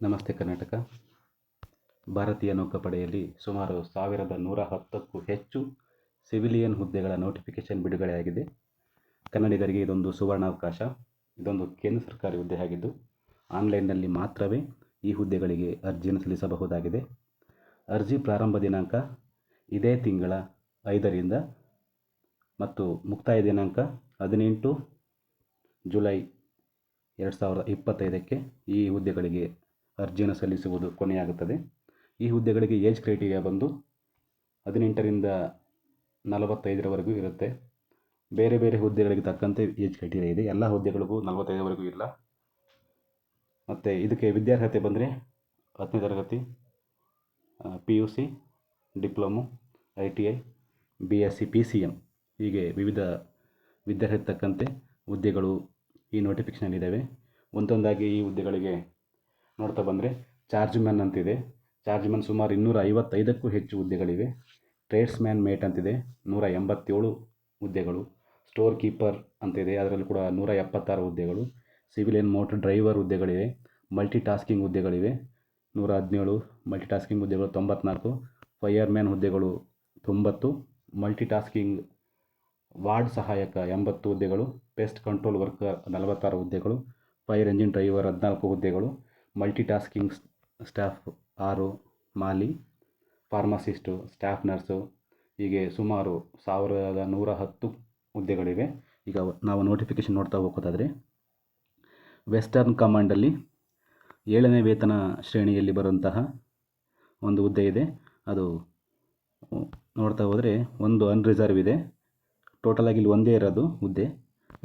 ನಮಸ್ತೆ ಕರ್ನಾಟಕ. ಭಾರತೀಯ ನೌಕಾಪಡೆಯಲ್ಲಿ ಸುಮಾರು ಸಾವಿರದ ನೂರ ಹತ್ತಕ್ಕೂ ಹೆಚ್ಚು ಸಿವಿಲಿಯನ್ ಹುದ್ದೆಗಳ ನೋಟಿಫಿಕೇಷನ್ ಬಿಡುಗಡೆಯಾಗಿದೆ ಕನ್ನಡಿಗರಿಗೆ ಇದೊಂದು ಸುವರ್ಣಾವಕಾಶ. ಇದೊಂದು ಕೇಂದ್ರ ಸರ್ಕಾರಿ ಹುದ್ದೆ ಆಗಿದ್ದು, ಆನ್ಲೈನ್ನಲ್ಲಿ ಮಾತ್ರವೇ ಈ ಹುದ್ದೆಗಳಿಗೆ ಅರ್ಜಿಯನ್ನು ಸಲ್ಲಿಸಬಹುದಾಗಿದೆ. ಅರ್ಜಿ ಪ್ರಾರಂಭ ದಿನಾಂಕ ಇದೇ ತಿಂಗಳ ಐದರಿಂದ ಮತ್ತು ಮುಕ್ತಾಯ ದಿನಾಂಕ ಹದಿನೆಂಟು ಜುಲೈ ಎರಡು ಸಾವಿರದ ಇಪ್ಪತ್ತೈದಕ್ಕೆ ಈ ಹುದ್ದೆಗಳಿಗೆ ಅರ್ಜಿಯನ್ನು ಸಲ್ಲಿಸುವುದು ಕೊನೆಯಾಗುತ್ತದೆ. ಈ ಹುದ್ದೆಗಳಿಗೆ ಏಜ್ ಕ್ರೈಟೀರಿಯಾ ಬಂದು ಹದಿನೆಂಟರಿಂದ ನಲವತ್ತೈದರವರೆಗೂ ಇರುತ್ತೆ. ಬೇರೆ ಬೇರೆ ಹುದ್ದೆಗಳಿಗೆ ತಕ್ಕಂತೆ ಏಜ್ ಕ್ರೈಟೀರಿಯಾ ಇದೆ. ಎಲ್ಲ ಹುದ್ದೆಗಳಿಗೂ ನಲವತ್ತೈದರವರೆಗೂ ಇಲ್ಲ. ಮತ್ತು ಇದಕ್ಕೆ ವಿದ್ಯಾರ್ಹತೆ ಬಂದರೆ ಹತ್ತನೇ ತರಗತಿ P U C diploma, I T I, B S C, P C M ಹೀಗೆ ವಿವಿಧ ವಿದ್ಯಾರ್ಹತೆ ತಕ್ಕಂತೆ ಹುದ್ದೆಗಳು ಈ ನೋಟಿಫಿಕೇಷನಲ್ಲಿದ್ದಾವೆ ಒಂದೊಂದಾಗಿ ಈ ಹುದ್ದೆಗಳಿಗೆ ನೋಡ್ತಾ ಬಂದರೆ ಚಾರ್ಜ್ ಮ್ಯಾನ್ ಅಂತಿದೆ. ಚಾರ್ಜ್ ಮ್ಯಾನ್ ಸುಮಾರು ಇನ್ನೂರ ಐವತ್ತೈದಕ್ಕೂ ಹೆಚ್ಚು ಹುದ್ದೆಗಳಿವೆ. ಟ್ರೇಡ್ಸ್ ಮ್ಯಾನ್ ಮೇಟ್ ಅಂತಿದೆ. ನೂರ ಎಂಬತ್ತೇಳು ಹುದ್ದೆಗಳು. ಸ್ಟೋರ್ ಕೀಪರ್ ಅಂತಿದೆ. ಅದರಲ್ಲಿ ಕೂಡ ನೂರ ಎಪ್ಪತ್ತಾರು ಹುದ್ದೆಗಳು ಸಿವಿಲಿಯನ್ ಮೋಟರ್ ಡ್ರೈವರ್ ಹುದ್ದೆಗಳಿವೆ. ಮಲ್ಟಿ ಟಾಸ್ಕಿಂಗ್ ಹುದ್ದೆಗಳಿವೆ. ನೂರ ಹದಿನೇಳು ಮಲ್ಟಿ ಟಾಸ್ಕಿಂಗ್ ಹುದ್ದೆಗಳು ತೊಂಬತ್ನಾಲ್ಕು. ಫೈಯರ್ ಮ್ಯಾನ್ ಹುದ್ದೆಗಳು ತೊಂಬತ್ತು. ಮಲ್ಟಿ ಟಾಸ್ಕಿಂಗ್ ವಾರ್ಡ್ ಸಹಾಯಕ ಎಂಬತ್ತು ಹುದ್ದೆಗಳು, ಪೆಸ್ಟ್ ಕಂಟ್ರೋಲ್ ವರ್ಕರ್ ನಲವತ್ತಾರು ಹುದ್ದೆಗಳು, ಫೈರ್ ಎಂಜಿನ್ ಡ್ರೈವರ್ ಹದಿನಾಲ್ಕು ಹುದ್ದೆಗಳು ಮಲ್ಟಿ ಟಾಸ್ಕಿಂಗ್ ಸ್ಟಾಫ್ ಆರು ಮಾಲಿ, ಫಾರ್ಮಾಸಿಸ್ಟು, ಸ್ಟಾಫ್ ನರ್ಸು, ಹೀಗೆ ಸುಮಾರು ಸಾವಿರದ ನೂರ ಹತ್ತು ಹುದ್ದೆಗಳಿವೆ. ಈಗ ನಾವು ನೋಟಿಫಿಕೇಷನ್ ನೋಡ್ತಾ ಹೋಗೋದಾದರೆ, ವೆಸ್ಟರ್ನ್ ಕಮಾಂಡಲ್ಲಿ ಏಳನೇ ವೇತನ ಶ್ರೇಣಿಯಲ್ಲಿ ಬರುವಂತಹ ಒಂದು ಹುದ್ದೆ ಇದೆ. ಅದು, ನೋಡ್ತಾ ಹೋದರೆ ಒಂದು ಅನ್ರಿಸರ್ವ್ ಇದೆ. ಟೋಟಲಾಗಿ ಇಲ್ಲಿ ಒಂದೇ ಇರೋದು ಹುದ್ದೆ.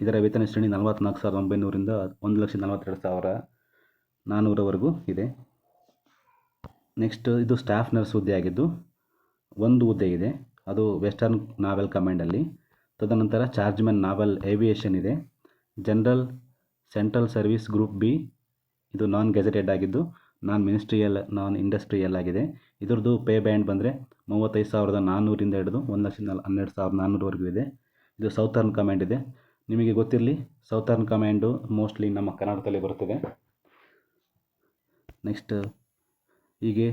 ಇದರ ವೇತನ ಶ್ರೇಣಿ ನಲವತ್ತ್ನಾಲ್ಕು ಸಾವಿರದ ಒಂಬೈನೂರಿಂದ ಒಂದು ಲಕ್ಷದ ನಲವತ್ತೆರಡು ಸಾವಿರ ನಾನ್ನೂರವರೆಗೂ ಇದೆ. ನೆಕ್ಸ್ಟ್ ಇದು ಸ್ಟಾಫ್ ನರ್ಸ್ ಹುದ್ದೆ ಆಗಿದ್ದು ಒಂದು ಹುದ್ದೆ ಇದೆ. ಅದು ವೆಸ್ಟರ್ನ್ ನಾವೆಲ್ ಕಮಾಂಡಲ್ಲಿ ತದನಂತರ ಚಾರ್ಜ್ಮನ್ ನಾವೆಲ್ ಏವಿಯೇಷನ್ ಇದೆ. General central service group B ಇದು ನಾನ್ ಗೆಜೆಟೆಡ್ ಆಗಿದ್ದು ನಾನ್ ಮಿನಿಸ್ಟ್ರಿಯಲ್ ನಾನ್ ಇಂಡಸ್ಟ್ರಿಯಲ್ ಆಗಿದೆ. ಇದ್ರದ್ದು ಪೇ ಬ್ಯಾಂಡ್ ಬಂದರೆ ಮೂವತ್ತೈದು ಸಾವಿರದ ನಾನ್ನೂರಿಂದ ಹಿಡಿದು ಒಂದು ಲಕ್ಷದ ಹನ್ನೆರಡು ಸಾವಿರದ ನಾನ್ನೂರವರೆಗೂ ಇದೆ. ಇದು ಸೌತರ್ನ್ ಕಮಾಂಡ್ ಇದೆ. ನಿಮಗೆ ಗೊತ್ತಿರಲಿ ಸೌತರ್ನ್ ಕಮ್ಯಾಂಡು ಮೋಸ್ಟ್ಲಿ ನಮ್ಮ ಕನ್ನಡದಲ್ಲಿ ಬರುತ್ತದೆ. ನೆಕ್ಸ್ಟ್ ಹೀಗೆ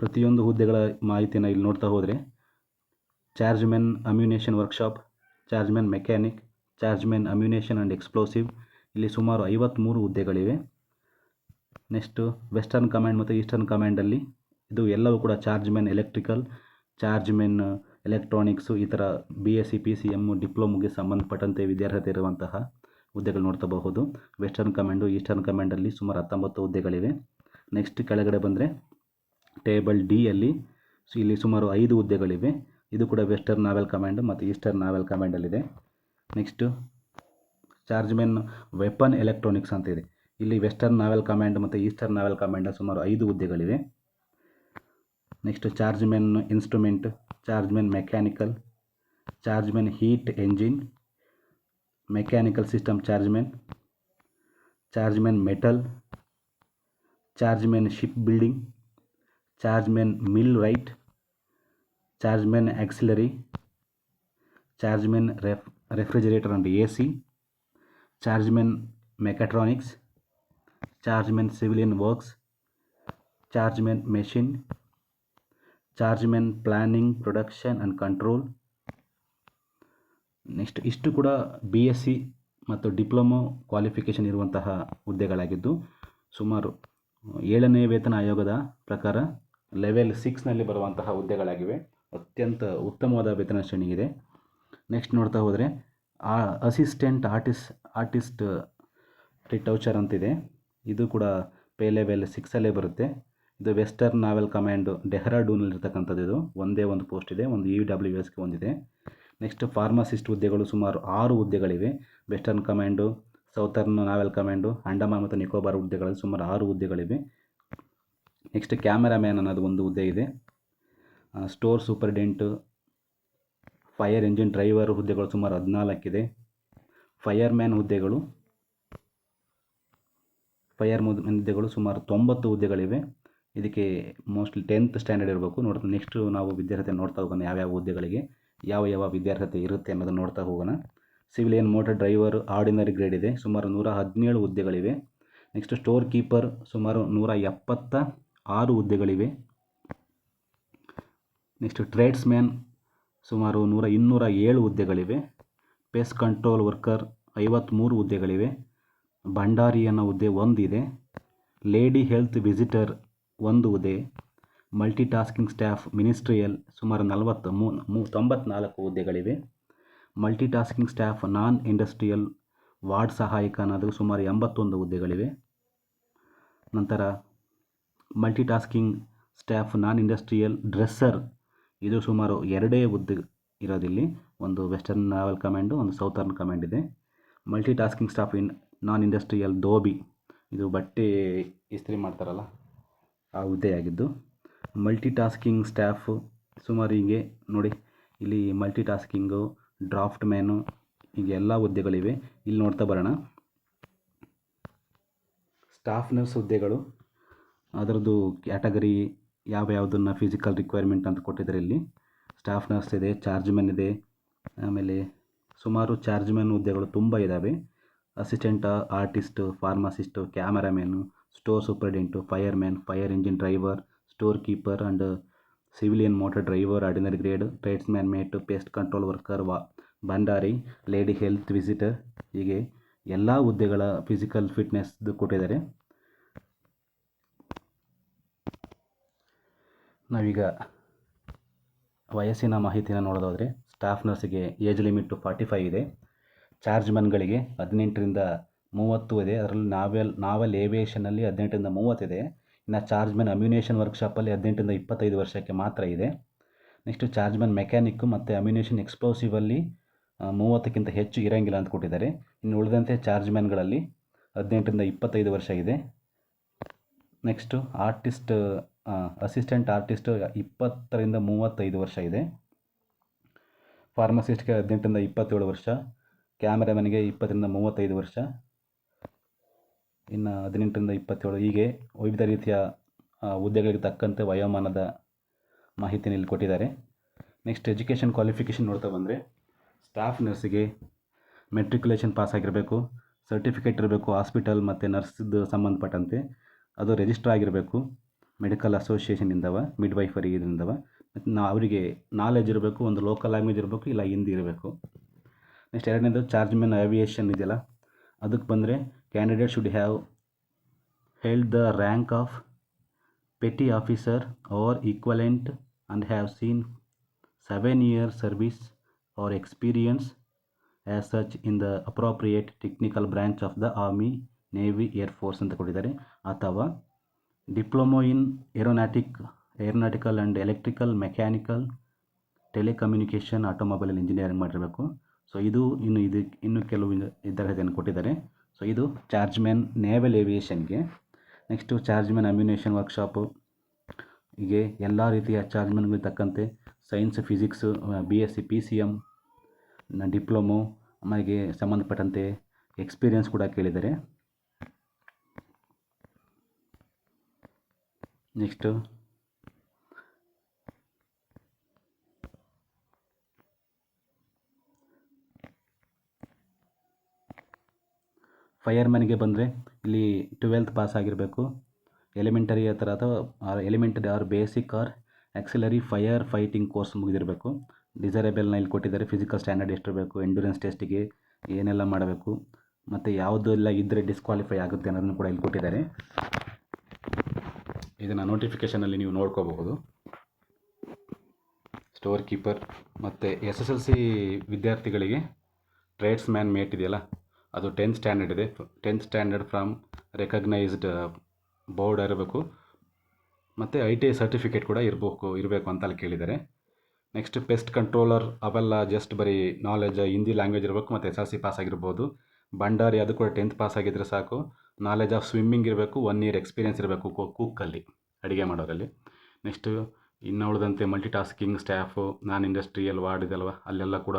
ಪ್ರತಿಯೊಂದು ಹುದ್ದೆಗಳ ಮಾಹಿತಿನ ಇಲ್ಲಿ ನೋಡ್ತಾ ಹೋದರೆ chargemen ammunition workshop chargemen mechanic chargemen ammunition and explosive ಇಲ್ಲಿ ಸುಮಾರು ಐವತ್ತ್ಮೂರು ಹುದ್ದೆಗಳಿವೆ. ನೆಕ್ಸ್ಟು ವೆಸ್ಟರ್ನ್ ಕಮಾಂಡ್ ಮತ್ತು ಈಸ್ಟರ್ನ್ ಕಮಾಂಡಲ್ಲಿ ಇದು ಎಲ್ಲವೂ ಕೂಡ ಚಾರ್ಜ್ಮೆನ್ ಎಲೆಕ್ಟ್ರಿಕಲ್ ಚಾರ್ಜ್ಮೆನ್ ಎಲೆಕ್ಟ್ರಾನಿಕ್ಸು ಈ ಥರ B S C P C M ಡಿಪ್ಲೊಮೊಗೆ ಸಂಬಂಧಪಟ್ಟಂತೆ ವಿದ್ಯಾರ್ಹತೆ ಇರುವಂತಹ ಹುದ್ದೆಗಳು ನೋಡ್ತಬಹುದು ವೆಸ್ಟರ್ನ್ ಕಮಾಂಡು ಈಸ್ಟರ್ನ್ ಕಮಾಂಡಲ್ಲಿ ಸುಮಾರು ಹತ್ತೊಂಬತ್ತು ಹುದ್ದೆಗಳಿವೆ. ನೆಕ್ಸ್ಟ್ ಕೆಳಗಡೆ ಬಂದರೆ ಟೇಬಲ್ ಡಿಯಲ್ಲಿ ಇಲ್ಲಿ ಸುಮಾರು ಐದು ಹುದ್ದೆಗಳಿವೆ. ಇದು ಕೂಡ ವೆಸ್ಟರ್ನ್ ನಾವೆಲ್ ಕಮಾಂಡ್ ಮತ್ತು ಈಸ್ಟರ್ನ್ ನಾವೆಲ್ ಕಮಾಂಡಲ್ಲಿದೆ ನೆಕ್ಸ್ಟು ಚಾರ್ಜ್ಮೆನ್ ವೆಪನ್ ಎಲೆಕ್ಟ್ರಾನಿಕ್ಸ್ ಅಂತ ಇದೆ. ಇಲ್ಲಿ ವೆಸ್ಟರ್ನ್ ನಾವೆಲ್ ಕಮಾಂಡ್ ಮತ್ತು ಈಸ್ಟರ್ನ್ ನಾವೆಲ್ ಕಮಾಂಡ್ ಸುಮಾರು ಐದು ಹುದ್ದೆಗಳಿವೆ. Next chargemen instrument chargemen mechanical chargemen heat engine mechanical system chargemen chargemen metal chargemen ship building chargemen millwright chargemen auxiliary chargemen ref refrigerator and A C chargemen mechatronics chargemen civilian works chargemen machine chargemen planning production and control. Next ಇಷ್ಟು ಕೂಡ B S C ಮತ್ತು diploma qualification ಇರುವಂತಹ ಹುದ್ದೆಗಳಾಗಿದ್ದು, ಸುಮಾರು ಏಳನೇ ವೇತನ ಆಯೋಗದ ಪ್ರಕಾರ ಲೆವೆಲ್ ಸಿಕ್ಸ್ನಲ್ಲಿ ಬರುವಂತಹ ಹುದ್ದೆಗಳಾಗಿವೆ. ಅತ್ಯಂತ ಉತ್ತಮವಾದ ವೇತನ ಶ್ರೇಣಿ ಇದೆ ನೆಕ್ಸ್ಟ್ ನೋಡ್ತಾ ಹೋದರೆ, ಆ ಅಸಿಸ್ಟೆಂಟ್ ಆರ್ಟಿಸ್ಟ್ ಆರ್ಟಿಸ್ಟ್ ರಿಟೌಚರ್ ಅಂತಿದೆ. ಇದು ಕೂಡ ಪೇ ಲೆವೆಲ್ ಸಿಕ್ಸಲ್ಲೇ ಬರುತ್ತೆ. ಇದು ವೆಸ್ಟರ್ನ್ ನಾವೆಲ್ ಅಲ್ಲಿ ಡೆಹ್ರಾಡೂನಲ್ಲಿರ್ತಕ್ಕಂಥದ್ದು ಇದು. ಒಂದೇ ಒಂದು ಪೋಸ್ಟ್ ಇದೆ, ಒಂದು ಇ ಡಬ್ಲ್ಯೂ ಎಸ್ಗೆ ಒಂದಿದೆ. ನೆಕ್ಸ್ಟ್ ಫಾರ್ಮಸಿಸ್ಟ್ ಹುದ್ದೆಗಳು ಸುಮಾರು ಆರು ಹುದ್ದೆಗಳಿವೆ. Western command southern naval command Andaman ಮತ್ತು ನಿಕೋಬಾರ್ ಹುದ್ದೆಗಳಲ್ಲಿ ಸುಮಾರು ಆರು ಹುದ್ದೆಗಳಿವೆ. ನೆಕ್ಸ್ಟ್ ಕ್ಯಾಮರಾಮ್ಯಾನ್ ಅನ್ನೋದು ಒಂದು ಹುದ್ದೆ ಇದೆ. Store superintendent, fire engine driver ಹುದ್ದೆಗಳು ಸುಮಾರು ಹದಿನಾಲ್ಕಿದೆ ಫೈರ್ ಮ್ಯಾನ್ ಹುದ್ದೆಗಳು, ಫೈರ್ ಹುದ್ದೆಗಳು ಸುಮಾರು ತೊಂಬತ್ತು ಹುದ್ದೆಗಳಿವೆ. ಇದಕ್ಕೆ ಮೋಸ್ಟ್ಲಿ ಟೆಂತ್ ಸ್ಟ್ಯಾಂಡರ್ಡ್ ಇರಬೇಕು. ನೋಡ್ತಾ ನೆಕ್ಸ್ಟು ನಾವು ವಿದ್ಯಾರ್ಹತೆ ನೋಡ್ತಾ ಹೋಗೋಣ, ಯಾವ್ಯಾವ ಹುದ್ದೆಗಳಿಗೆ ಯಾವ ಯಾವ ವಿದ್ಯಾರ್ಹತೆ ಇರುತ್ತೆ ಅನ್ನೋದನ್ನು ನೋಡ್ತಾ ಹೋಗೋಣ. Civilian motor driver ordinary grade ಇದೆ. ಸುಮಾರು ನೂರ ಹದಿನೇಳು ಹುದ್ದೆಗಳಿವೆ. ನೆಕ್ಸ್ಟ್ ಸ್ಟೋರ್ ಕೀಪರ್ ಸುಮಾರು ನೂರ ಎಪ್ಪತ್ತ ಆರು ಹುದ್ದೆಗಳಿವೆ. ನೆಕ್ಸ್ಟ್ ಟ್ರೇಡ್ಸ್ ಮ್ಯಾನ್ ಸುಮಾರು ನೂರ ಇನ್ನೂರ ಏಳು ಹುದ್ದೆಗಳಿವೆ. ಪೇಸ್ ಕಂಟ್ರೋಲ್ ವರ್ಕರ್ ಐವತ್ತ್ಮೂರು ಹುದ್ದೆಗಳಿವೆ. ಭಂಡಾರಿ ಅನ್ನೋ ಹುದ್ದೆ ಒಂದಿದೆ. ಲೇಡಿ ಹೆಲ್ತ್ ವಿಸಿಟರ್ ಒಂದು ಹುದ್ದೆ ಮಲ್ಟಿ ಟಾಸ್ಕಿಂಗ್ ಸ್ಟಾಫ್ ಮಿನಿಸ್ಟ್ರಿಯಲ್ ಸುಮಾರು ನಲವತ್ತು, ಮೂ ಮೂ, ತೊಂಬತ್ನಾಲ್ಕು ಹುದ್ದೆಗಳಿವೆ. Multi tasking staff non industrial ward ಸಹಾಯಕ ಅನ್ನೋದು ಸುಮಾರು ಎಂಬತ್ತೊಂದು ಹುದ್ದೆಗಳಿವೆ. ನಂತರ multi tasking staff non industrial dresser ಇದು ಸುಮಾರು ಎರಡೇ ಹುದ್ದೆ ಇರೋದಿಲ್ಲಿ. ಒಂದು ವೆಸ್ಟರ್ನ್ ನಾವೆಲ್ ಕಮಾಂಡು ಒಂದು ಸೌತರ್ನ್ ಕಮಾಂಡ್ ಇದೆ. Multi tasking staff in non industrial dhobi ಇದು ಬಟ್ಟೆ ಇಸ್ತ್ರಿ ಮಾಡ್ತಾರಲ್ಲ. ಆ ಹುದ್ದೆಯಾಗಿದ್ದು ಮಲ್ಟಿ ಟಾಸ್ಕಿಂಗ್ ಸ್ಟಾಫ್ ಸುಮಾರು ಹೀಗೆ ನೋಡಿ, ಇಲ್ಲಿ ಮಲ್ಟಿ ಟಾಸ್ಕಿಂಗು ಡ್ರಾಫ್ಟ್ ಮ್ಯಾನು ಹೀಗೆ ಎಲ್ಲ ಹುದ್ದೆಗಳಿವೆ. ಇಲ್ಲಿ ನೋಡ್ತಾ ಬರೋಣ. ಸ್ಟಾಫ್ ನರ್ಸ್ ಹುದ್ದೆಗಳು. ಅದರದ್ದು ಕ್ಯಾಟಗರಿ ಯಾವ ಯಾವುದನ್ನು ಫಿಸಿಕಲ್ ರಿಕ್ವೈರ್ಮೆಂಟ್ ಅಂತ ಕೊಟ್ಟಿದ್ದಾರೆ ಇಲ್ಲಿ. ಸ್ಟಾಫ್ ನರ್ಸ್ ಇದೆ ಚಾರ್ಜ್ ಮ್ಯಾನ್ ಇದೆ, ಆಮೇಲೆ ಸುಮಾರು ಚಾರ್ಜ್ ಮ್ಯಾನ್ ಹುದ್ದೆಗಳು ತುಂಬ ಇದ್ದಾವೆ assistant artist pharmacist cameraman store superintendent fire man fire engine driver store keeper and civilian motor driver ordinary grade tradesman mate pest control worker ವಾ ಭಂಡಾರಿ ಲೇಡಿ ಹೆಲ್ತ್ ವಿಸಿಟರ್ ಹೀಗೆ ಎಲ್ಲ ಹುದ್ದೆಗಳ ಫಿಸಿಕಲ್ ಫಿಟ್ನೆಸ್ದು ಕೊಟ್ಟಿದ್ದಾರೆ. ನಾವೀಗ ವಯಸ್ಸಿನ ಮಾಹಿತಿನ ನೋಡೋದಾದರೆ ಸ್ಟಾಫ್ ನರ್ಸಿಗೆ ಏಜ್ ಲಿಮಿಟ್ಟು ಫಾರ್ಟಿ ಫೈವ್ ಇದೆ. ಚಾರ್ಜ್ ಮನ್ಗಳಿಗೆ ಹದಿನೆಂಟರಿಂದ ಮೂವತ್ತು ಇದೆ. ಅದರಲ್ಲಿ ನಾವೆಲ್, ನಾವಲ್ ಏವಿಯೇಷನಲ್ಲಿ ಹದಿನೆಂಟರಿಂದ ಮೂವತ್ತಿದೆ ಇನ್ನು ಚಾರ್ಜ್ ಮ್ಯಾನ್ ಅಮ್ಯುನೇಷನ್ ವರ್ಕ್ಶಾಪಲ್ಲಿ ಹದಿನೆಂಟರಿಂದ ಇಪ್ಪತ್ತೈದು ವರ್ಷಕ್ಕೆ ಮಾತ್ರ ಇದೆ. ನೆಕ್ಸ್ಟು ಚಾರ್ಜ್ ಮ್ಯಾನ್ ಮೆಕ್ಯಾನಿಕ್ಕು ಮತ್ತು ಅಮ್ಯುನೇಷನ್ ಎಕ್ಸ್ಪ್ಲೋಸಿವಲ್ಲಿ ಮೂವತ್ತಕ್ಕಿಂತ ಹೆಚ್ಚು ಇರೋಂಗಿಲ್ಲ ಅಂತ ಕೊಟ್ಟಿದ್ದಾರೆ. ಇನ್ನು ಉಳಿದಂತೆ ಚಾರ್ಜ್ ಮ್ಯಾನ್ಗಳಲ್ಲಿ ಹದಿನೆಂಟರಿಂದ ಇಪ್ಪತ್ತೈದು ವರ್ಷ ಇದೆ. ನೆಕ್ಸ್ಟು ಆರ್ಟಿಸ್ಟ್ ಅಸಿಸ್ಟೆಂಟ್ ಆರ್ಟಿಸ್ಟು ಇಪ್ಪತ್ತರಿಂದ ಮೂವತ್ತೈದು ವರ್ಷ ಇದೆ. ಫಾರ್ಮಸಿಸ್ಟ್ಗೆ ಹದಿನೆಂಟರಿಂದ ಇಪ್ಪತ್ತೇಳು ವರ್ಷ. ಕ್ಯಾಮ್ರಾಮನ್ಗೆ ಇಪ್ಪತ್ತರಿಂದ ಮೂವತ್ತೈದು ವರ್ಷ. ಇನ್ನು ಹದಿನೆಂಟರಿಂದ ಇಪ್ಪತ್ತೇಳು. ಹೀಗೆ ವಿವಿಧ ರೀತಿಯ ಹುದ್ದೆಗಳಿಗೆ ತಕ್ಕಂತೆ ವಯೋಮಾನದ ಮಾಹಿತಿನ ಇಲ್ಲಿ ಕೊಟ್ಟಿದ್ದಾರೆ. ನೆಕ್ಸ್ಟ್ ಎಜುಕೇಷನ್ ಕ್ವಾಲಿಫಿಕೇಷನ್ ನೋಡ್ತಾ ಬಂದರೆ ಸ್ಟಾಫ್ ನರ್ಸಿಗೆ ಮೆಟ್ರಿಕ್ಯುಲೇಷನ್ ಪಾಸ್ ಆಗಿರಬೇಕು ಸರ್ಟಿಫಿಕೇಟ್ ಇರಬೇಕು ಹಾಸ್ಪಿಟಲ್ ಮತ್ತು ನರ್ಸ್ದು ಸಂಬಂಧಪಟ್ಟಂತೆ ಅದು ರಿಜಿಸ್ಟರ್ ಆಗಿರಬೇಕು. ಮೆಡಿಕಲ್ ಅಸೋಸಿಯೇಷನಿಂದವ ಮಿಡ್ ವೈಫರಿ ಇದರಿಂದವ. ಮತ್ತು ನಾ ಅವರಿಗೆ ನಾಲೆಜ್ ಇರಬೇಕು, ಒಂದು ಲೋಕಲ್ ಲ್ಯಾಂಗ್ವೇಜ್ ಇರಬೇಕು, ಇಲ್ಲ ಹಿಂದಿ ಇರಬೇಕು. ನೆಕ್ಸ್ಟ್ ಎರಡನೇದು ಚಾರ್ಜ್ ಮ್ಯಾನ್ ಏವಿಯೇಷನ್ ಇದೆಯಲ್ಲ ಅದಕ್ಕೆ ಬಂದರೆ candidate should have held the rank of petty officer or equivalent and have seen seven year service or experience as such in the appropriate technical branch of the army navy air force ಅಂತ ಕೊಟ್ಟಿದ್ದಾರೆ. ಅಥವಾ diploma in aeronautic, aeronautical and electrical, mechanical, telecommunication, automobile engineering ಮಾಡಿರಬೇಕು. So ಇದು ಇನ್ನು ಇದಕ್ಕೆ, ಇನ್ನು ಕೆಲವು ಇದರ ಕೊಟ್ಟಿದ್ದಾರೆ. ಸೊ ಇದು charge man naval ಏವಿಯೇಷನ್ಗೆ. Next charge man ammunition workshop. ಹೀಗೆ ಎಲ್ಲ ರೀತಿಯ ಚಾರ್ಜ್ ಮ್ಯಾನ್ಗಳಿಗೆ ತಕ್ಕಂತೆ science, physics, B S C, P C M diploma ಆಮೇಲೆ ಸಂಬಂಧಪಟ್ಟಂತೆ ಎಕ್ಸ್ಪೀರಿಯನ್ಸ್ ಕೂಡ ಕೇಳಿದ್ದಾರೆ. ನೆಕ್ಸ್ಟು ಫೈರ್ಮ್ಯಾನ್ಗೆ ಬಂದರೆ ಇಲ್ಲಿ ಟ್ವೆಲ್ತ್ ಪಾಸ್ ಆಗಿರಬೇಕು. ಎಲಿಮೆಂಟರಿ ಆ ಥರ ಅಥವಾ elementary or basic or auxiliary fire fighting course ಮುಗಿದಿರಬೇಕು. ಡಿಸೈರೇಬಲ್ನ ಇಲ್ಲಿ ಕೊಟ್ಟಿದ್ದಾರೆ. ಫಿಸಿಕಲ್ ಸ್ಟ್ಯಾಂಡರ್ಡ್ ಎಷ್ಟಿರಬೇಕು ಎಂಡ್ಯೂರೆನ್ಸ್ ಟೆಸ್ಟಿಗೆ ಏನೆಲ್ಲ ಮಾಡಬೇಕು, ಮತ್ತು ಯಾವುದೆಲ್ಲ ಇದ್ದರೆ ಡಿಸ್ಕ್ವಾಲಿಫೈ ಆಗುತ್ತೆ ಅನ್ನೋದನ್ನು ಕೂಡ ಇಲ್ಲಿ ಕೊಟ್ಟಿದ್ದಾರೆ. ಇದನ್ನು ನೋಟಿಫಿಕೇಷನಲ್ಲಿ ನೀವು ನೋಡ್ಕೋಬಹುದು. ಸ್ಟೋರ್ ಕೀಪರ್ ಮತ್ತು ಎಸ್ ಎಸ್ ಎಲ್ ಸಿ ವಿದ್ಯಾರ್ಥಿಗಳಿಗೆ ಟ್ರೇಡ್ಸ್ ಮ್ಯಾನ್ ಮೇಟ್ ಇದೆಯಲ್ಲ ಅದು ಟೆಂತ್ ಸ್ಟ್ಯಾಂಡರ್ಡ್ ಇದೆ. Tenth standard from recognised board ಇರಬೇಕು. ಮತ್ತು ಐ ಟಿ ಐ ಸರ್ಟಿಫಿಕೇಟ್ ಕೂಡ ಇರಬೇಕು ಇರಬೇಕು ಅಂತ ಅಲ್ಲಿ ಕೇಳಿದ್ದಾರೆ. ನೆಕ್ಸ್ಟ್ ಪೆಸ್ಟ್ ಕಂಟ್ರೋಲರ್ ಅವೆಲ್ಲ ಜಸ್ಟ್ ಬರೀ ನಾಲೆಜ್ ಹಿಂದಿ ಲ್ಯಾಂಗ್ವೇಜ್ ಇರಬೇಕು, ಮತ್ತು ಎಸ್ ಎಲ್ ಸಿ ಪಾಸ್ ಆಗಿರ್ಬೋದು. ಭಂಡಾರಿ ಅದು ಕೂಡ ಟೆಂತ್ ಪಾಸ್ ಆಗಿದ್ದರೆ ಸಾಕು. ನಾಲೆಜ್ ಆಫ್ ಸ್ವಿಮ್ಮಿಂಗ್ ಇರಬೇಕು ಒನ್ ಇಯರ್ ಎಕ್ಸ್ಪೀರಿಯನ್ಸ್ ಇರಬೇಕು ಕುಕ್ಕಲ್ಲಿ ಅಡುಗೆ ಮಾಡೋರಲ್ಲಿ. ನೆಕ್ಸ್ಟು ಇನ್ನು ಉಳಿದಂತೆ multi tasking staff non industrial ward ಇದಲ್ವ, ಅಲ್ಲೆಲ್ಲ ಕೂಡ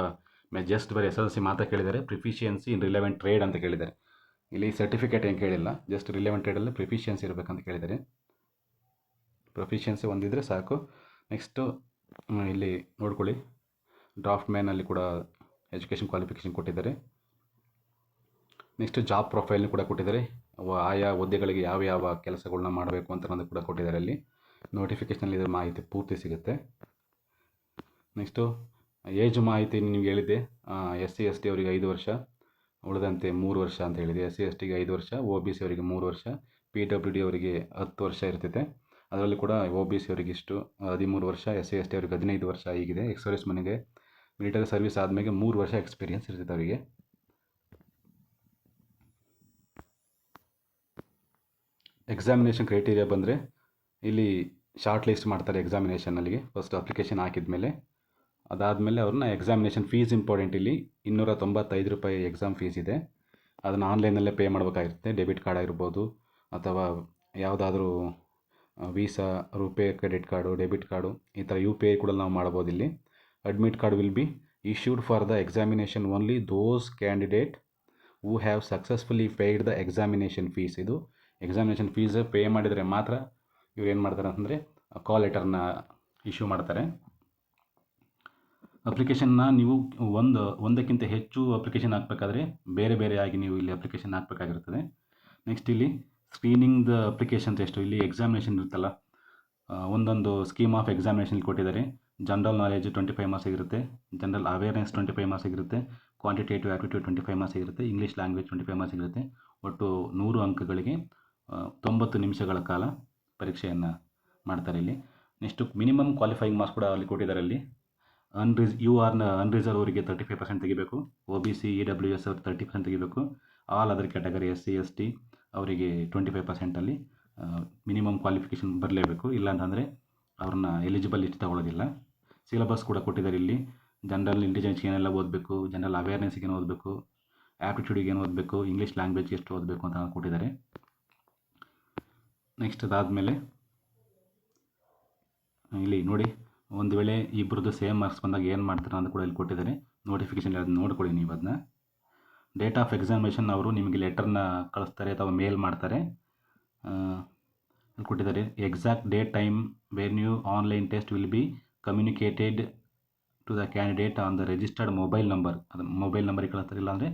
ಜಸ್ಟ್ ಬರೀ ಎಸ್ ಎಲ್ ಸಿ ಮಾತ್ರ ಕೇಳಿದ್ದಾರೆ. ಪ್ರಿಫಿಷಿಯನ್ಸಿ ಇನ್ ರಿಲೆವೆಂಟ್ ಟ್ರೇಡ್ ಅಂತ ಕೇಳಿದ್ದಾರೆ. ಇಲ್ಲಿ ಸರ್ಟಿಫಿಕೇಟ್ ಏನು ಕೇಳಿಲ್ಲ. ಜಸ್ಟ್ ರಿಲೆವೆಂಟ್ ಟ್ರೇಡಲ್ಲಿ ಪ್ರಿಫಿಷಿಯನ್ಸಿ ಇರಬೇಕಂತ ಕೇಳಿದ್ದಾರೆ. ಪ್ರೊಫಿಷಿಯನ್ಸಿ ಒಂದಿದ್ದರೆ ಸಾಕು. ನೆಕ್ಸ್ಟು ಇಲ್ಲಿ ನೋಡ್ಕೊಳ್ಳಿ. ಡ್ರಾಫ್ಟ್ ಮ್ಯಾನಲ್ಲಿ ಕೂಡ ಎಜುಕೇಷನ್ ಕ್ವಾಲಿಫಿಕೇಷನ್ ಕೊಟ್ಟಿದ್ದಾರೆ. ನೆಕ್ಸ್ಟ್ ಜಾಬ್ ಪ್ರೊಫೈಲ್ನ ಕೂಡ ಕೊಟ್ಟಿದ್ದಾರೆ. ಆಯಾ ಹುದ್ದೆಗಳಿಗೆ ಯಾವ ಯಾವ ಕೆಲಸಗಳನ್ನ ಮಾಡಬೇಕು ಅಂತ ಕೂಡ ಕೊಟ್ಟಿದ್ದಾರೆ ಅಲ್ಲಿ. ನೋಟಿಫಿಕೇಷನಲ್ಲಿ ಇದ್ರ ಮಾಹಿತಿ ಪೂರ್ತಿ ಸಿಗುತ್ತೆ. ನೆಕ್ಸ್ಟು ಏಜ್ ಮಾಹಿತಿ ನಿಮ್ಗೆ ಹೇಳಿದ್ದೆ. ಎಸ್ ಸಿ, ಎಸ್ ಟಿ ಅವರಿಗೆ ಐದು ವರ್ಷ, ಉಳಿದಂತೆ ಮೂರು ವರ್ಷ ಅಂತ ಹೇಳಿದೆ. ಎಸ್ ಸಿ, ಎಸ್ ಟಿಗೆ ಐದು ವರ್ಷ ಒ ಬಿ ಸಿ ಅವರಿಗೆ ಮೂರು ವರ್ಷ, ಪಿ ಡಬ್ಲ್ಯೂ ಡಿ ಅವರಿಗೆ ಹತ್ತು ವರ್ಷ ಇರ್ತೈತೆ. ಅದರಲ್ಲಿ ಕೂಡ ಒ ಬಿ ಸಿ ಅವರಿಗೆ ಇಷ್ಟು, ಹದಿಮೂರು ವರ್ಷ, ಎಸ್ ಸಿ, ಎಸ್ ಟಿ ಅವರಿಗೆ ಹದಿನೈದು ವರ್ಷ ಆಗಿದೆ. ಎಕ್ಸ್ ಮನೆಗೆ ಮಿಲಿಟರಿ ಸರ್ವಿಸ್ ಆದಮೇಲೆ ಮೂರು ವರ್ಷ ಎಕ್ಸ್ಪೀರಿಯನ್ಸ್ ಇರ್ತೈತೆ ಅವರಿಗೆ. ಎಕ್ಸಾಮಿನೇಷನ್ ಕ್ರೈಟೀರಿಯಾ ಬಂದರೆ ಇಲ್ಲಿ ಶಾರ್ಟ್ ಲಿಸ್ಟ್ ಮಾಡ್ತಾರೆ ಎಕ್ಸಾಮಿನೇಷನಲ್ಲಿ ಫಸ್ಟ್ ಅಪ್ಲಿಕೇಶನ್ ಹಾಕಿದ ಮೇಲೆ ಅದಾದಮೇಲೆ ಅವ್ರನ್ನ ಎಕ್ಸಾಮಿನೇಷನ್ ಫೀಸ್ ಇಂಪಾರ್ಟೆಂಟ್ ಇಲ್ಲಿ ಇನ್ನೂರ ತೊಂಬತ್ತೈದು ರೂಪಾಯಿ ಎಕ್ಸಾಮ್ ಫೀಸ್ ಇದೆ. ಅದನ್ನು ಆನ್ಲೈನಲ್ಲೇ ಪೇ ಮಾಡಬೇಕಾಗಿರುತ್ತೆ. ಡೆಬಿಟ್ ಕಾರ್ಡ್ ಆಗಿರ್ಬೋದು, ಅಥವಾ ಯಾವುದಾದ್ರೂ visa RuPay credit card debit card ಈ ಥರ ಯು ಪಿ ಐ ಕೂಡ ನಾವು ಮಾಡ್ಬೋದು ಇಲ್ಲಿ. Admit card will be issued for the examination only those candidate who have successfully paid the examination fees ಇದು ಎಕ್ಸಾಮಿನೇಷನ್ ಫೀಸ್ ಪೇ ಮಾಡಿದರೆ ಮಾತ್ರ ಇವ್ರು ಏನು ಮಾಡ್ತಾರೆ ಅಂತಂದರೆ ಕಾಲ್ ಲೆಟರ್ನ ಇಶ್ಯೂ ಮಾಡ್ತಾರೆ. ಅಪ್ಲಿಕೇಶನ್ನ ನೀವು ಒಂದು, ಒಂದಕ್ಕಿಂತ ಹೆಚ್ಚು ಅಪ್ಲಿಕೇಶನ್ ಹಾಕಬೇಕಾದ್ರೆ ಬೇರೆ ಬೇರೆಯಾಗಿ ನೀವು ಇಲ್ಲಿ ಅಪ್ಲಿಕೇಶನ್ ಹಾಕಬೇಕಾಗಿರ್ತದೆ. ನೆಕ್ಸ್ಟ್ ಇಲ್ಲಿ ಸ್ಕ್ರೀನಿಂಗ್ ಅಪ್ಲಿಕೇಶನ್ಸ್ ಎಷ್ಟು? ಇಲ್ಲಿ ಎಕ್ಸಾಮಿನೇಷನ್ ಇರುತ್ತಲ್ಲ ಒಂದೊಂದು ಸ್ಕೀಮ್ ಆಫ್ ಎಕ್ಸಾಮಿನೇಷನ್ ಕೊಟ್ಟಿದ್ದಾರೆ. General knowledge twenty five marks ಇರುತ್ತೆ general awareness twenty five marks ಇರುತ್ತೆ quantitative aptitude twenty five marks ಇರುತ್ತೆ English language twenty five marks ಇರುತ್ತೆ ಒಟ್ಟು ನೂರು ಅಂಕಗಳಿಗೆ ತೊಂಬತ್ತು ನಿಮಿಷಗಳ ಕಾಲ ಪರೀಕ್ಷೆಯನ್ನು ಮಾಡ್ತಾರೆ ಇಲ್ಲಿ. ನೆಕ್ಸ್ಟು ಮಿನಿಮಮ್ ಕ್ವಾಲಿಫೈಯಿಂಗ್ ಮಾರ್ಕ್ಸ್ ಕೂಡ ಅಲ್ಲಿ ಕೊಟ್ಟಿದ್ದಾರೆ ಅಲ್ಲಿ. ಅನ್ರಿಸ್ ಯು ಆರ್ನ ಅನ್ರಿಸರ್ವ್ ಅವರಿಗೆ ತರ್ಟಿ ಫೈವ್ ಪರ್ಸೆಂಟ್ ತೆಗಿಬೇಕು. O B C E W S ಅವ್ರು ತರ್ಟಿ ಪರ್ಸೆಂಟ್ ತೆಗಿಬೇಕು. All other category S C S T ಅವರಿಗೆ ಟ್ವೆಂಟಿ ಫೈವ್ ಪರ್ಸೆಂಟಲ್ಲಿ ಮಿನಿಮಮ್ ಕ್ವಾಲಿಫಿಕೇಷನ್ ಬರಲೇಬೇಕು. ಇಲ್ಲ ಅಂತಂದರೆ ಅವ್ರನ್ನ ಎಲಿಜಿಬಲ್ ಇಟ್ಟು ತಗೊಳ್ಳೋದಿಲ್ಲ ಸಿಲೆಬಸ್ ಕೂಡ ಕೊಟ್ಟಿದ್ದಾರೆ ಇಲ್ಲಿ. ಜನರಲ್ ಇಂಟೆಲಿಜೆನ್ಸ್ಗೆ ಏನೆಲ್ಲ ಓದಬೇಕು ಜನರಲ್ ಅವೇರ್ನೆಸ್ಗೆ ಏನು ಓದಬೇಕು ಆ್ಯಪ್ಟಿಟ್ಯೂಡಿಗೆ ಏನು ಓದಬೇಕು ಇಂಗ್ಲೀಷ್ ಲ್ಯಾಂಗ್ವೇಜ್ಗೆ ಎಷ್ಟು ಓದಬೇಕು ಅಂತ ಕೊಟ್ಟಿದ್ದಾರೆ. ನೆಕ್ಸ್ಟ್ ಅದಾದಮೇಲೆ, ಇಲ್ಲಿ ನೋಡಿ. ಒಂದು ವೇಳೆ ಇಬ್ಬರದ್ದು ಸೇಮ್ ಮಾರ್ಕ್ಸ್ ಬಂದಾಗ ಏನು ಮಾಡ್ತಾರೆ ಅಂತ ಕೂಡ ಇಲ್ಲಿ ಕೊಟ್ಟಿದ್ದಾರೆ. ನೋಟಿಫಿಕೇಷನ್ ಅದು ನೋಡ್ಕೊಳ್ಳಿ ನೀವು ಅದನ್ನ ಡೇಟ್ ಆಫ್ ಎಕ್ಸಾಮಿನೇಷನ್ ಅವರು ನಿಮಗೆ ಲೆಟರ್ನ ಕಳಿಸ್ತಾರೆ ಅಥವಾ ಮೇಲ್ ಮಾಡ್ತಾರೆ. ಕೊಟ್ಟಿದ್ದಾರೆ exact date time when you online test will be communicated to the candidate on the registered mobile number ಅದು ಮೊಬೈಲ್ ನಂಬರಿಗೆ ಕಳಿಸ್ತಾರೆ, ಇಲ್ಲಾಂದರೆ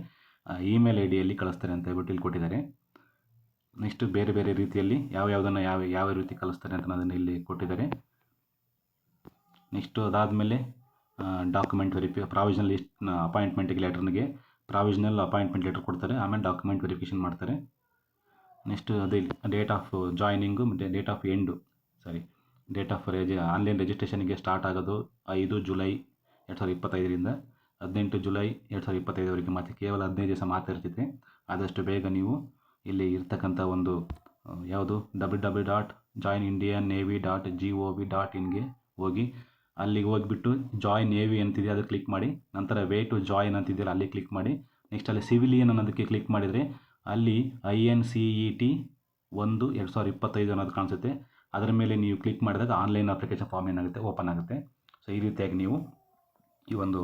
ಇಮೇಲ್ ಐ ಡಿಯಲ್ಲಿ ಕಳಿಸ್ತಾರೆ ಅಂತ ಹೇಳ್ಬಿಟ್ಟು ಇಲ್ಲಿ ಕೊಟ್ಟಿದ್ದಾರೆ. ನೆಕ್ಸ್ಟ್ ಬೇರೆ ಬೇರೆ ರೀತಿಯಲ್ಲಿ ಯಾವ ಯಾವುದನ್ನು ಯಾವ ಯಾವ ರೀತಿ ಕಳಿಸ್ತಾರೆ ಅಂತ ಅದನ್ನು ಇಲ್ಲಿ ಕೊಟ್ಟಿದ್ದಾರೆ. ನೆಕ್ಸ್ಟು ಅದಾದಮೇಲೆ ಡಾಕ್ಯುಮೆಂಟ್ ವೆರಿಫಿ ಪ್ರಾವಿಷನಲ್ ಲಿಸ್ಟ್ ಅಪಾಯಿಂಟ್ಮೆಂಟಿಗೆ ಲೆಟರ್ನಿಗೆ ಪ್ರಾವಿಷನಲ್ ಅಪಾಯಿಂಟ್ಮೆಂಟ್ ಲೆಟರ್ ಕೊಡ್ತಾರೆ, ಆಮೇಲೆ ಡಾಕ್ಯುಮೆಂಟ್ ವೆರಿಫಿಕೇಷನ್ ಮಾಡ್ತಾರೆ. ನೆಕ್ಸ್ಟ್ ಅದೇ ಡೇಟ್ ಆಫ್ ಜಾಯ್ನಿಂಗು ಮತ್ತು date of end sorry date of Reji online ರಿಜಿಸ್ಟ್ರೇಷನ್ಗೆ ಸ್ಟಾರ್ಟ್ ಆಗೋದು ಐದು ಜುಲೈ ಎರಡು ಸಾವಿರದ ಇಪ್ಪತ್ತೈದರಿಂದ ಹದಿನೆಂಟು ಜುಲೈ ಎರಡು ಸಾವಿರದ ಇಪ್ಪತ್ತೈದವರೆಗೆ ಮತ್ತು ಕೇವಲ ಹದಿನೈದು ದಿವಸ ಮಾತ್ರ ಇರ್ತೈತೆ. ಆದಷ್ಟು ಬೇಗ ನೀವು ಇಲ್ಲಿ ಇರ್ತಕ್ಕಂಥ ಒಂದು ಯಾವುದು? W W dot join Indian navy dot G O V dot ಇನ್ಗೆ ಹೋಗಿ ಅಲ್ಲಿಗೆ ಹೋಗ್ಬಿಟ್ಟು ಜಾಯಿನ್ ನೇವಿ ಅಂತಿದೆಯಾ ಅದಕ್ಕೆ ಕ್ಲಿಕ್ ಮಾಡಿ. ನಂತರ ವೇ ಟು ಜಾಯಿನ್ ಅಂತಿದೆಯಲ್ಲ, ಅಲ್ಲಿ ಕ್ಲಿಕ್ ಮಾಡಿ. ನೆಕ್ಸ್ಟ್ ಅಲ್ಲಿ ಸಿವಿಲಿಯನ್ ಅನ್ನೋದಕ್ಕೆ ಕ್ಲಿಕ್ ಮಾಡಿದರೆ, ಅಲ್ಲಿ I N C E T ಒಂದು, ಎರಡು ಸಾವಿರದ ಇಪ್ಪತ್ತೈದು ಅನ್ನೋದು ಕಾಣಿಸುತ್ತೆ. ಅದರ ಮೇಲೆ ನೀವು ಕ್ಲಿಕ್ ಮಾಡಿದಾಗ ಆನ್ಲೈನ್ ಅಪ್ಲಿಕೇಶನ್ ಫಾರ್ಮ್ ಏನಾಗುತ್ತೆ? ಓಪನ್ ಆಗುತ್ತೆ. ಸೊ ಈ ರೀತಿಯಾಗಿ ನೀವು ಈ ಒಂದು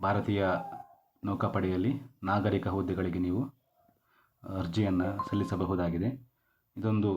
ಭಾರತೀಯ ನೌಕಾಪಡೆಯಲ್ಲಿ ನಾಗರಿಕ ಹುದ್ದೆಗಳಿಗೆ ನೀವು ಅರ್ಜಿಯನ್ನು ಸಲ್ಲಿಸಬಹುದಾಗಿದೆ. ಇದೊಂದು